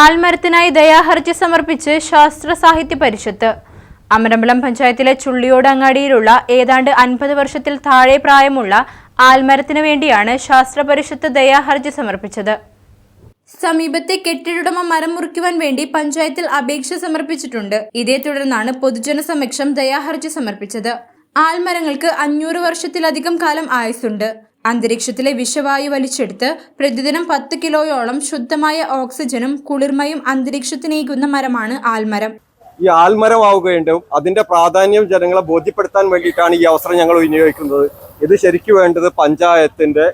ആൽമരത്തിനായി ദയാഹർജി സമർപ്പിച്ച് ശാസ്ത്ര സാഹിത്യ പരിഷത്ത്. അമരമ്പലം പഞ്ചായത്തിലെ ചുള്ളിയോട് അങ്ങാടിയിലുള്ള ഏതാണ്ട് അൻപത് വർഷത്തിൽ താഴെ പ്രായമുള്ള ആൽമരത്തിന് വേണ്ടിയാണ് ശാസ്ത്ര പരിഷത്ത് ദയാഹർജി സമർപ്പിച്ചത്. സമീപത്തെ കെട്ടിടുടമ മരം മുറിക്കുവാൻ വേണ്ടി പഞ്ചായത്തിൽ അപേക്ഷ സമർപ്പിച്ചിട്ടുണ്ട്. ഇതേ തുടർന്നാണ് പൊതുജന സമക്ഷം ദയാഹർജി സമർപ്പിച്ചത്. ആൽമരങ്ങൾക്ക് അഞ്ഞൂറ് വർഷത്തിലധികം കാലം ആയുസ്സുണ്ട്. അന്തരീക്ഷത്തിലെ വിഷവായു വലിച്ചെടുത്ത് പ്രതിദിനം പത്ത് കിലോയോളം ശുദ്ധമായ ഓക്സിജനും കുളിർമയും അന്തരീക്ഷത്തിനേകുന്ന മരമാണ് ആൽമരം. ഈ ആൽമരമാവുകയുണ്ട് അതിന്റെ പ്രാധാന്യം ജനങ്ങളെ ബോധ്യപ്പെടുത്താൻ വേണ്ടിയിട്ടാണ് ഈ അവസരം ഞങ്ങൾ വിനിയോഗിക്കുന്നത്. ഇത് ശരിക്കും വേണ്ടത് പഞ്ചായത്തിന്റെ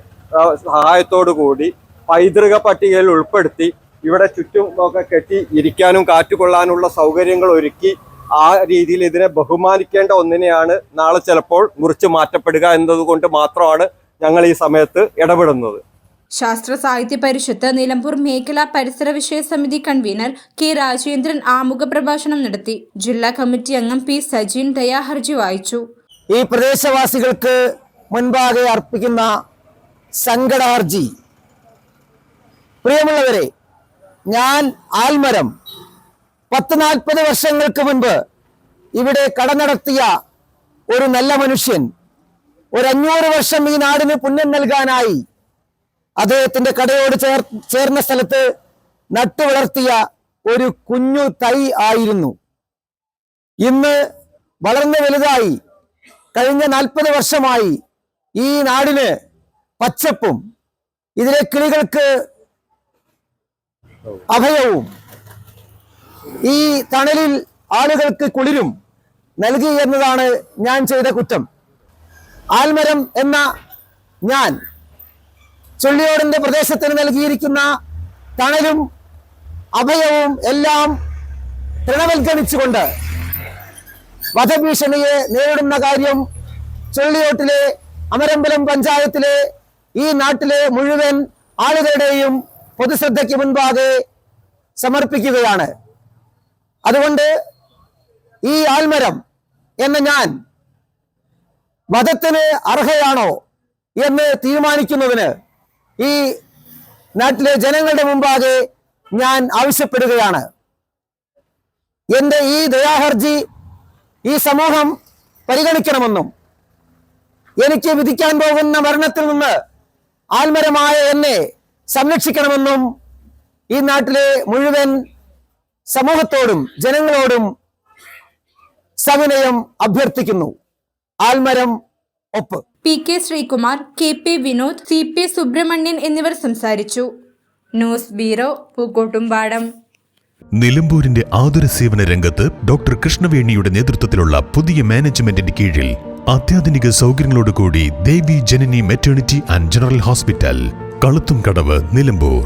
സഹായത്തോടു കൂടി പൈതൃക പട്ടികയിൽ ഉൾപ്പെടുത്തി ഇവിടെ ചുറ്റും ഒക്കെ കെട്ടി ഇരിക്കാനും കാറ്റുകൊള്ളാനുള്ള സൗകര്യങ്ങൾ ഒരുക്കി ആ രീതിയിൽ ഇതിനെ ബഹുമാനിക്കേണ്ട ഒന്നിനെയാണ് നാളെ ചിലപ്പോൾ മുറിച്ച് മാറ്റപ്പെടുക എന്നതുകൊണ്ട് മാത്രമാണ് ഞങ്ങൾ ഈ സമയത്ത് ഇടപെടുന്നത്. ശാസ്ത്ര സാഹിത്യ പരിഷത്ത് നിലമ്പൂർ മേഖലാ പരിസര വിഷയ സമിതി കൺവീനർ കെ രാജേന്ദ്രൻ ആമുഖ പ്രഭാഷണം നടത്തി. ജില്ലാ കമ്മിറ്റി അംഗം പി സജീൻ ദയാഹർജി വായിച്ചു. ഈ പ്രദേശവാസികൾക്ക് മുൻപാകെ അർപ്പിക്കുന്ന സങ്കടാർജി. പ്രിയമുള്ളവരെ ഞാൻ ആൽമരം പത്ത് നാൽപ്പത് വർഷങ്ങൾക്ക് മുൻപ് ഇവിടെ കട നടത്തിയ ഒരു നല്ല മനുഷ്യൻ ഒരു അഞ്ഞൂറ് വർഷം ഈ നാടിന് പുണ്യം നൽകാനായി അദ്ദേഹത്തിന്റെ കടയോട് ചേർ ചേർന്ന സ്ഥലത്ത് നട്ടു വളർത്തിയ ഒരു കുഞ്ഞു തൈ ആയിരുന്നു. ഇന്ന് വളർന്നു വലുതായി കഴിഞ്ഞ നാൽപ്പത് വർഷമായി ഈ നാടിന് പച്ചപ്പും ഇതിലെ കിളികൾക്ക് അഭയവും ഈ തണലിൽ ആളുകൾക്ക് കുളിരും നൽകി എന്നതാണ് ഞാൻ ചെയ്ത കുറ്റം. ആൽമരം എന്ന ഞാൻ ചുള്ളിയോടിന്റെ പ്രദേശത്തിന് നൽകിയിരിക്കുന്ന തണലും അഭയവും എല്ലാം തൃണവൽക്കരിച്ചുകൊണ്ട് വധഭീഷണിയെ നേരിടുന്ന കാര്യം ചുള്ളിയോട്ടിലെ അമരമ്പലം പഞ്ചായത്തിലെ ഈ നാട്ടിലെ മുഴുവൻ ആളുകളുടെയും പൊതുശ്രദ്ധയ്ക്ക് മുൻപാകെ സമർപ്പിക്കുകയാണ്. അതുകൊണ്ട് ഈ ആൽമരം എന്ന ഞാൻ വധത്തിന് അർഹയാണോ എന്ന് തീരുമാനിക്കുന്നതിന് ഈ നാട്ടിലെ ജനങ്ങളുടെ മുമ്പാകെ ഞാൻ ആവശ്യപ്പെടുകയാണ്. എന്റെ ഈ ദയാഹർജി ഈ സമൂഹം പരിഗണിക്കണമെന്നും എനിക്ക് വിധിക്കാൻ പോകുന്ന മരണത്തിൽ നിന്ന് ആൽമരമായ എന്നെ സംരക്ഷിക്കണമെന്നും ഈ നാട്ടിലെ മുഴുവൻ സമൂഹത്തോടും ജനങ്ങളോടും സവിനയം അഭ്യർത്ഥിക്കുന്നു. ആൽമരം ഒപ്പ്. P K Sreekumar K P Vinod C P Subrahmanyan എന്നിവർ സംസാരിച്ചു. News bureau Pookkottumpadam. നിലമ്പൂരിന്റെ ആതുര സേവന രംഗത്ത് ഡോക്ടർ കൃഷ്ണവേണിയുടെ നേതൃത്വത്തിലുള്ള പുതിയ മാനേജ്മെന്റിന്റെ കീഴിൽ അത്യാധുനിക സൗകര്യങ്ങളോടുകൂടി Devi Janani maternity and general hospital Kalathum Kadavu Nilambur.